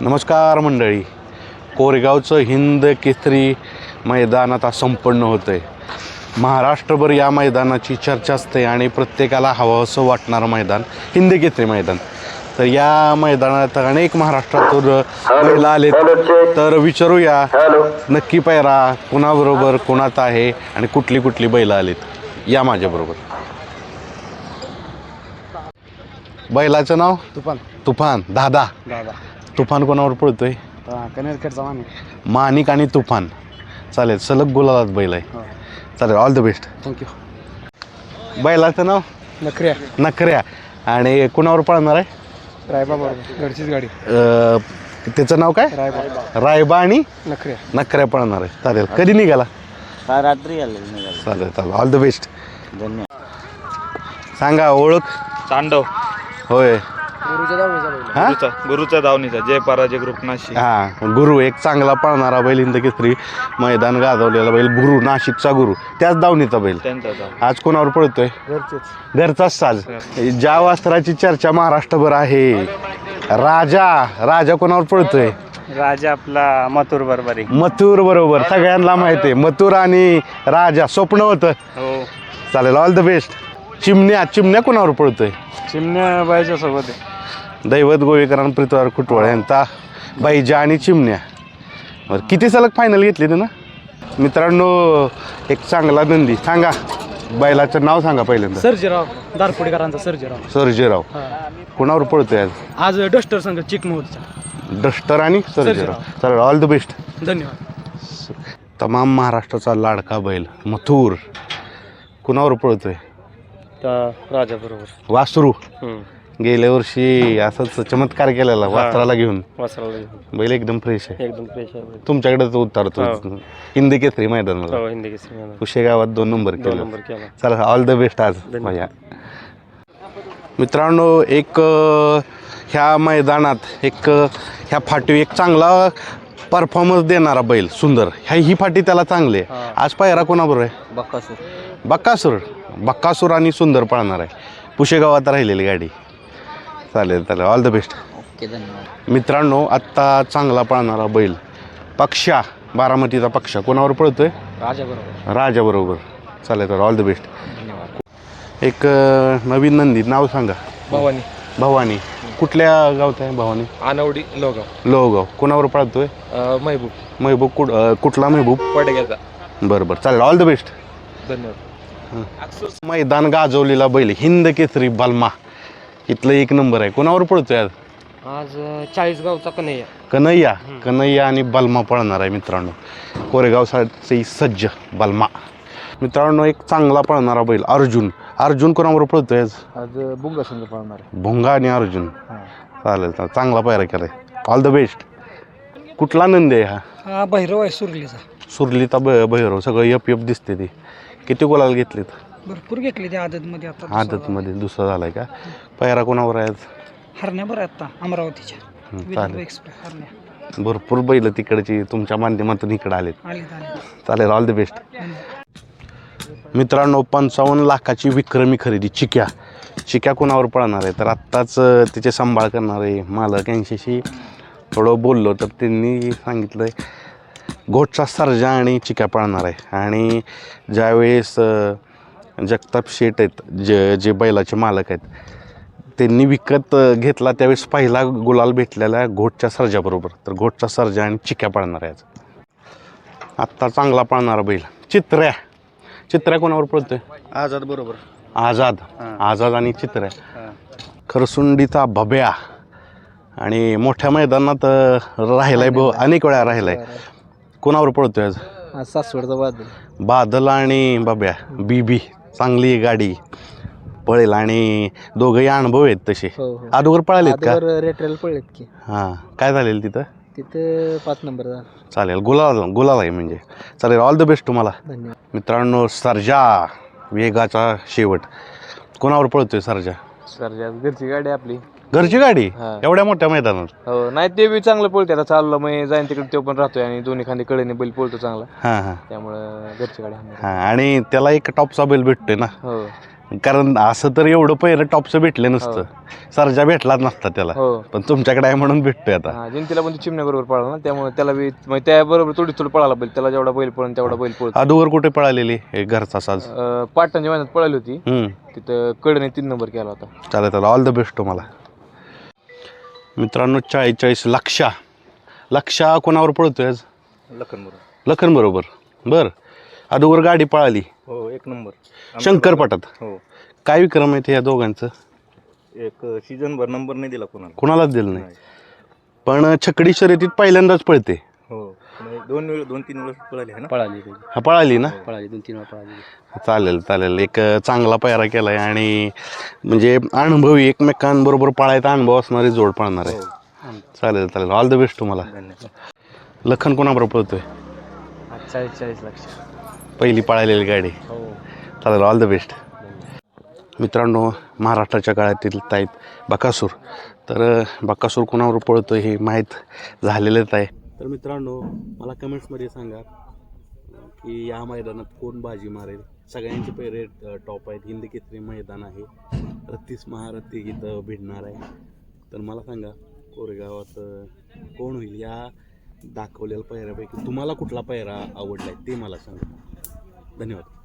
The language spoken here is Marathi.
नमस्कार मंडळी. कोरेगावचं हिंद केसरी मैदान आता संपन्न होतं आहे महाराष्ट्रभर या मैदानाची चर्चा असते आणि प्रत्येकाला हवं असं वाटणारं मैदान हिंद केसरी मैदान. तर या मैदानात अनेक महाराष्ट्रातून बैल आलेत. तर विचारूया नक्की पैरा कुणाबरोबर कोणात आहे आणि कुठली कुठली बैलं आलीत? या माझ्याबरोबर. बैलाचं नाव? तुफान. तुफान. दादा. दादा. तुफान कोणावर पळतोय कनेरखेडचा माने माणिक आणि तुफान. चालेल सलग गुलालात बैल आहे. हो. चालेल ऑल द बेस्ट थँक्यू बैलाचं नाव? नखऱ्या. नखऱ्या. आणि कुणावर पळणार आहे? रायबा बरोबर घरचीच गाडी. अं, त्याचं नाव काय? रायबा. रायबा आणि नखऱ्या. नखऱ्या पळणार आहे. चालेल कधी निघाला? रात्री आले निघाले. चालेल चालेल. ऑल द बेस्ट धन्यवाद. सांगा ओळख? तांडव होय. हा? गुरुचा गुरुचा धावणीचा जय पराजय ग्रुप नाशिक. हा गुरु एक चांगला पळणारा बैल हिंद केसरी मैदान गाजवलेला बैल गुरु नाशिकचा गुरु. त्याच दावणीचा बैल. त्यांचा धाव आज कोणावर पळतोय? घरचेच. घरचाच साज. ज्या वस्त्राची चर्चा महाराष्ट्रभर आहे राजा राजा कोणावर पळतोय? राजा आपला मथुर बरोबर. मथुर बरोबर. सगळ्यांना माहिती आहे मथुर आणि राजा स्वप्न होतं. हो. चालेल ऑल द बेस्ट चिमण्या चिमण्या कोणावर पळतोय? चिमण्या बायच्या सोबत आहे. दैवत गोवेकर आणि पृथ्वीवर कुटवळ यांचा बैजा आणि चिमण्या. बरं किती सलग फायनल घेतली ना मित्रांनो एक चांगला नंदी. सांगा बैलाचं नाव सांगा पहिल्यांदा. सर्जेराव दारपुडेकरांचा सर्जेराव. सर्जेराव. कोणावर पळतोय आज? आज डस्टर संघ चिकमोहरचा डस्टर आणि सर्जेराव. चालेल ऑल द बेस्ट धन्यवाद. तमाम महाराष्ट्राचा लाडका बैल मथुर. कुणावर पळतोय? राजा बरोबर वासरू. गेल्या वर्षी असंच चमत्कार केलेला वासराला घेऊन. वासराला बैल एकदम फ्रेश आहे. एकदम फ्रेश आहे तुमच्याकडेच उतरतो. हिंदी केसरी मैदानाला हो हिंदी केसरी कुशे गावात दोन नंबर केलं. केला. चला ऑल द बेस्ट आज. भैया. मित्रांनो एक ह्या मैदानात एक ह्या फाटी एक चांगला परफॉर्मन्स देणारा बैल सुंदर. ह्या ही फाटी त्याला चांगली आहे. आज पायरा कोणाबरोबर आहे? बक्कासूर. बक्कासूर. बक्कासूर आणि सुंदर पळणार आहे. पुशेगावात राहिलेली गाडी. चालेल चालेल. ऑल द बेस्ट ओके धन्यवाद. मित्रांनो आत्ता चांगला पळणारा बैल पक्षा बारामतीचा पक्षा. कोणावर पळतोय? राजा बरोबर. राजाबरोबर चालेल तर ऑल द बेस्ट धन्यवाद. एक अ, नवीन नंदी नाव सांगा. भवानी. भवानी. कुठल्या गावचा आहे भवानी? आनवडी लोगाव लोहगाव. कोणावर पळतोय? महबूब. महबूब कुठ अ, कुठला महबूब? पडग्याचा. बरं बरं चालेल ऑल द बेस्ट धन्यवाद. मैदान गाजवलेला बैल हिंद केसरी बलमा. इथलं एक नंबर आहे. कोणावर पळतोय आज? आज चाळीसगावचा कन्हैया. कन्हैया. कन्हैया आणि बलमा पळणार आहे मित्रांनो. कोरेगावसाठी सज्ज बलमा. मित्रांनो एक चांगला पळणारा बैल अर्जुन. अर्जुन कोणावर पळतोय आज? आज बुंगा संघ पाळणार आहे. भोंगा आणि अर्जुन. चालेल चालेल. चांगला पायरा केलाय. ऑल द बेस्ट कुठला नंदी आहे हा? हा भैरव आहे सुरलीचा. सुरलीता ब भैरव. सगळं यप यप दिसते ती. किती गोलाल घेतलीत? भरपूर घेतली त्या आदतमध्ये आता आदतमध्ये दुसरा झालाय का? पायरा कोणावर आहे आज हरण्या बरं आहे आता अमरावतीच्या. हं, विदर्भ चालेल. एक्सप्रेस हरण्या. भरपूर बैल तिकडची तुमच्या माध्यमातून इकडे आलेत. आली आली चालेल ऑल द बेस्ट मित्रांनो पंचावन्न लाखाची विक्रमी खरेदी चिक्या. चिक्या कोणावर पळणार आहे? तर आत्ताच अं, तिचे सांभाळ करणारे मालक यांच्याशी थोडं बोललो तर त्यांनी सांगितलं गोठचा सर्जा आणि चिक्या पळणार आहे. आणि ज्यावेळेस अं, जगताप शेठ आहेत जे जे बैलाचे मालक आहेत त्यांनी विकत घेतला त्यावेळेस पहिला गुलाल भेटलेला आहे घोटच्या सर्जाबरोबर तर घोटचा सर्जा आणि चिक्या पळणार आहे आज आत्ता चांगला पळणारा बैल. चित्र्या. चित्र्या कोणावर पळतोय? आझाद बरोबर. आझाद. आझाद आणि चित्र्या. खरसुंडीचा भब्या. आणि मोठ्या मैदानात राहिलाय ब अनेक वेळा राहिलाय. कोणावर पळतोय आज? आज सासवडचा बादल. बादल आणि बब्या बीबी चांगली गाडी पळेल आणि दोघंही अनुभव आहेत तसे. हो हो. अगोदर पळालेत का? रेट्रेल पडलेत की. हां. काय झालेल तिथं? तिथे पाच नंबर झाला. चालेल. गुलाल गुलाल आहे म्हणजे. चालेल ऑल द बेस्ट तुम्हाला. धन्यवाद. मित्रांनो सर्जा वेगाचा शेवट. कोणावर पळतोय सर्जा? घरची गाडी आपली. घरची गाडी? हा. एवढ्या मोठ्या मैदानात? हो नाही ते बी चांगलं पळते आता चाललं मग जाईन तिकडे तो पण राहतोय आणि दोन्ही खांदी कडेने बैल पळतो चांगला. हां हां. त्यामुळं घरची गाडी. हां आणि त्याला एक टॉपचा बैल भेटतोय ना? हो. कारण असं तर एवढं पहिलं टॉपचं भेटलं नसतं. सरजा भेटलाच नसता त्याला. हो. पण तुमच्याकडे आहे म्हणून भेटतोय आता. हा जयंतीला पण चिमण्या बरोबर पळाला ना त्यामुळे त्याला बी म्हणजे त्याबरोबर थोडी थोडी पळाला बैल त्याला जेवढा बैल पळून तेवढा बैल पळत अदोवर कुठे पळालेली हे घरचा साज? पाटणच्या महिन्यात पळाली होती. हम्म. तिथं कडने तीन नंबर केला होता. चालेल चालेल. ऑल द बेस्ट तुम्हाला मित्रांनो चाळीस लक्षा. लक्षा कोणावर पळतोय आज? लखन बरोबर लखन बरोबर. बर. अदोवर गाडी पळाली. हो एक नंबर. शंकरपटात हो. काय विक्रम आहेत या दोघांचं? एक सीझन भर नंबर नाही दिला कोणाला. कोणालाच दिलं नाही. पण छकडी शर्यतीत पहिल्यांदाच पळते. हो. दोन वेळ दोन तीन वेळेस पळाली आहे ना? पळाली. हा पळाली ना? पळाली. दोन तीन वेळा पळाली. चालेल चालेल. एक चांगला पायरा केलाय आणि म्हणजे अनुभवी एकमेकांबरोबर पळायचा अनुभव असणारी जोड पळणार आहे. चालेल चालेल. ऑल द बेस्ट तुम्हाला. लखन कोणाबरोबर पळतोय? चाळीस चाळीस लक्ष. पहिली पळालेली गाडी. चालेल ऑल द बेस्ट मित्रांनो महाराष्ट्राच्या काळातील ताईत बकासूर. तर बकासूर कोणावर पळतो हे माहीत झालेलंच आहे. तर मित्रांनो मला कमेंट्समध्ये सांगा की या मैदानात कोण बाजी मारेल? सगळ्यांचे पैरे टॉप आहेत. हिंद केसरी मैदान आहे. रत्तीस महारथी इथं भिडणार आहे. तर मला सांगा कोरेगावात कोण होईल? या दाखवलेल्या पैऱ्यापैकी तुम्हाला कुठला पैरा आवडला आहे ते मला सांगा. धन्यवाद